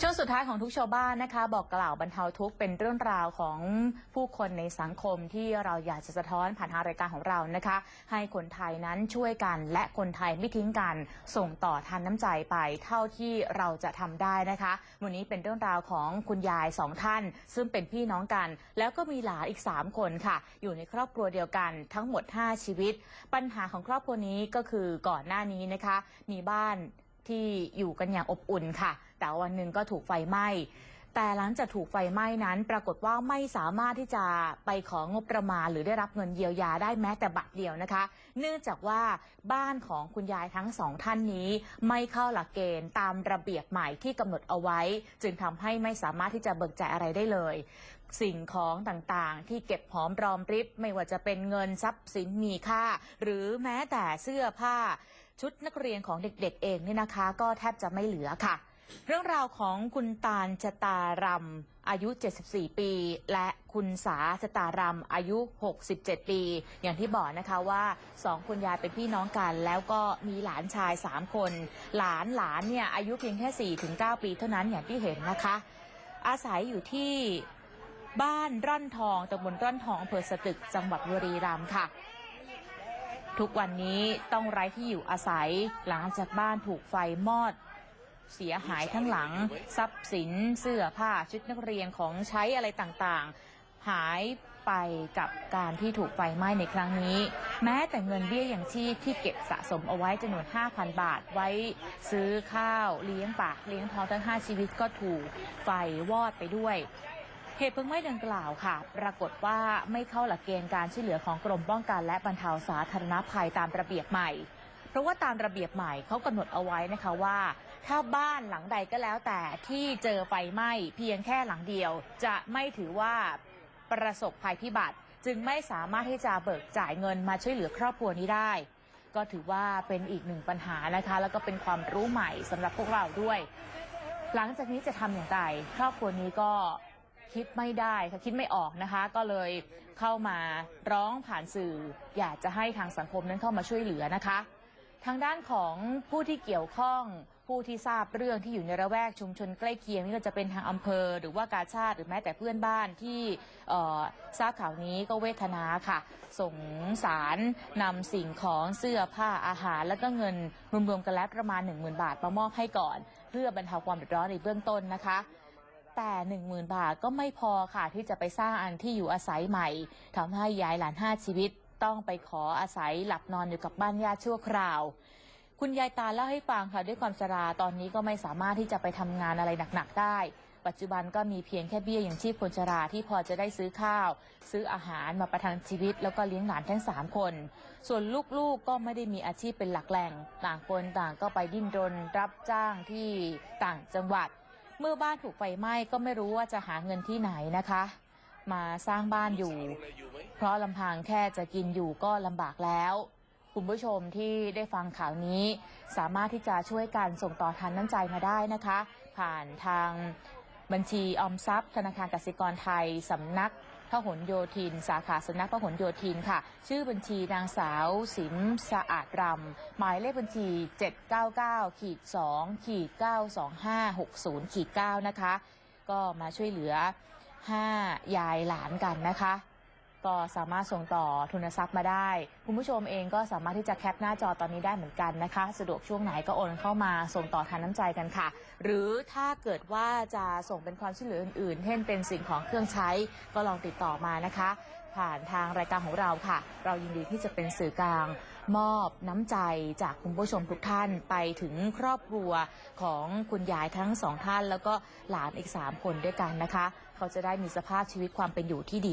ช่วงสุดท้ายของทุกชาวบ้านนะคะ บอกกล่าวบรรเทาทุกข์เป็นเรื่องราวของผู้คนในสังคมที่เราอยากจะสะท้อนผ่านทางรายการของเรานะคะ ให้คนไทยนั้นช่วยกันและคนไทยไม่ทิ้งกัน ส่งต่อทานน้ำใจไปเท่าที่เราจะทำได้นะคะ วันนี้เป็นเรื่องราวของคุณยายสองท่าน ซึ่งเป็นพี่น้องกัน แล้วก็มีหลานอีก 3 คนค่ะ อยู่ในครอบครัวเดียวกันทั้งหมด 5 ชีวิต ปัญหาของครอบครัวนี้ก็คือก่อนหน้านี้นะคะ มีบ้าน ที่อยู่กันอย่างอบอุ่นค่ะ แต่วันหนึ่งก็ถูกไฟไหม้ แต่หลังจากถูกไฟไหม้นั้น ปรากฏว่าไม่สามารถที่จะไปของบประมาณ หรือได้รับเงินเยียวยาได้แม้แต่บาทเดียวนะคะ เนื่องจากว่าบ้านของคุณยายทั้งสองท่านนี้ไม่เข้าหลักเกณฑ์ตามระเบียบใหม่ที่กำหนดเอาไว้ จึงทำให้ไม่สามารถที่จะเบิกจ่ายอะไรได้เลยสิ่งของต่างๆ ที่เก็บหอมรอมริบ ไม่ว่าจะเป็นเงินทรัพย์สินมีค่า หรือแม้แต่เสื้อผ้า ชุดนักเรียนของเด็กๆเองเนี่ยนะคะ ก็แทบจะไม่เหลือค่ะ เรื่องราวของคุณตาลชะตารำอายุ 74 ปี และคุณสาชะตารำอายุ 67 ปี อย่างที่บอกนะคะว่าสองคุณยายเป็นพี่น้องกัน แล้วก็มีหลานชาย 3 คน หลานหลานเนี่ยอายุเพียงแค่ 4-9 ปีเท่านั้นอย่างที่เห็นนะคะ อาศัยอยู่ที่บ้านร่อนทองตำบลร่อนทองอำเภอสตึกจังหวัดบุรีรัมย์ค่ะ ทุกวันนี้ต้องไร้ที่อยู่อาศัย หลังจากบ้านถูกไฟมอด เสียหายทั้งหลัง ทรัพย์สินเสื้อผ้าชุดนักเรียนของใช้อะไรต่างๆ หายไปกับการที่ถูกไฟไหม้ในครั้งนี้ แม้แต่เงินเบี้ยอย่างชีพที่เก็บสะสมเอาไว้จำนวน 5,000 บาทไว้ซื้อข้าวเลี้ยงปากเลี้ยงท้องทั้ง 5 ชีวิตก็ถูกไฟวอดไปด้วย เหตุเพลิงไหม้ดังกล่าวค่ะ ปรากฏว่าไม่เข้าหลักเกณฑ์การช่วยเหลือของกรมป้องกันและบรรเทาสาธารณภัยตามระเบียบใหม่ เพราะว่าตามระเบียบใหม่เขากำหนดเอาไว้นะคะว่า ถ้าบ้านหลังใดก็แล้วแต่ที่เจอไฟไหม้เพียงแค่หลังเดียว จะไม่ถือว่าประสบภัยพิบัติ จึงไม่สามารถที่จะเบิกจ่ายเงินมาช่วยเหลือครอบครัวนี้ได้ ก็ถือว่าเป็นอีกหนึ่งปัญหานะคะ แล้วก็เป็นความรู้ใหม่สำหรับพวกเราด้วย หลังจากนี้จะทำอย่างไรครอบครัวนี้ก็ คิดไม่ได้ค่ะคิดไม่ออกนะคะ ก็เลยเข้ามาร้องผ่านสื่อ อยากจะให้ทางสังคมนั้นเข้ามาช่วยเหลือนะคะ ทางด้านของผู้ที่เกี่ยวข้องผู้ที่ทราบเรื่องที่อยู่ในระแวกชุมชนใกล้เคียงไม่ว่าจะเป็นทางอำเภอ หรือว่ากาชาติหรือแม้แต่เพื่อนบ้านที่ทราบข่าวนี้ก็เวทนาค่ะส่งสารนำสิ่งของเสื้อผ้าอาหาร แล้วก็เงินรวมๆกันแล้วประมาณ 10,000 บาทมามอบให้ก่อน เพื่อบรรเทาความเดือดร้อนในเบื้องต้นนะคะ แต่ 10,000 บาทก็ไม่พอค่ะที่จะไปสร้างอันที่อยู่อาศัยใหม่ทำให้ยายหลาน5ชีวิต ต้องไปขออาศัยหลับนอนอยู่กับบ้านญาติชั่วคราว คุณยายตาเล่าให้ฟังค่ะด้วยความชราตอนนี้ก็ไม่สามารถที่จะไปทำงานอะไรหนักๆได้ปัจจุบันก็มีเพียงแค่เบี้ยอย่างชีพคนชราที่พอจะได้ซื้อข้าว ซื้ออาหารมาประทังชีวิต แล้วก็เลี้ยงหลานทั้งสามคน ส่วนลูกๆก็ไม่ได้มีอาชีพเป็นหลักแหล่ง ต่างคนต่างก็ไปดิ้นรนรับจ้างที่ต่างจังหวัด เมื่อบ้านถูกไฟไหม้ก็ไม่รู้ว่าจะหาเงินที่ไหนนะคะ มาสร้างบ้านอยู่ เพราะลำพังแค่จะกินอยู่ก็ลำบากแล้วคุณผู้ชมที่ได้ฟังข่าวนี้ สามารถที่จะช่วยกันส่งต่อทานน้ำใจมาได้นะคะ ผ่านทาง บัญชีออมทรัพย์ ธนาคารกสิกรไทยสำนักพหลโยธิน สาขาสำนักพหลโยธินค่ะ ชื่อบัญชีนางสาวสิมสะอาดรำหมายเลขบัญชี 799ขีด2ขีด92560ขีด9นะคะ ก็มาช่วยเหลือ 5 ยายหลานกันนะคะ ก็สามารถส่งต่อทุนทรัพย์มาได้ คุณผู้ชมเองก็สามารถที่จะแคปหน้าจอตอนนี้ได้เหมือนกันนะคะ สะดวกช่วงไหนก็โอนเข้ามาส่งต่อทานน้ำใจกันค่ะ หรือถ้าเกิดว่าจะส่งเป็นความช่วยเหลืออื่นๆ เช่นเป็นสิ่งของเครื่องใช้ก็ลองติดต่อมานะคะ ผ่านทางรายการของเราค่ะ เรายินดีที่จะเป็นสื่อกลางมอบน้ำใจจากคุณผู้ชมทุกท่านไปถึงครอบครัวของคุณยายทั้งสองท่าน แล้วก็หลานอีก 3 คนด้วยกันนะคะ เขาจะได้มีสภาพชีวิตความเป็นอยู่ที่ดี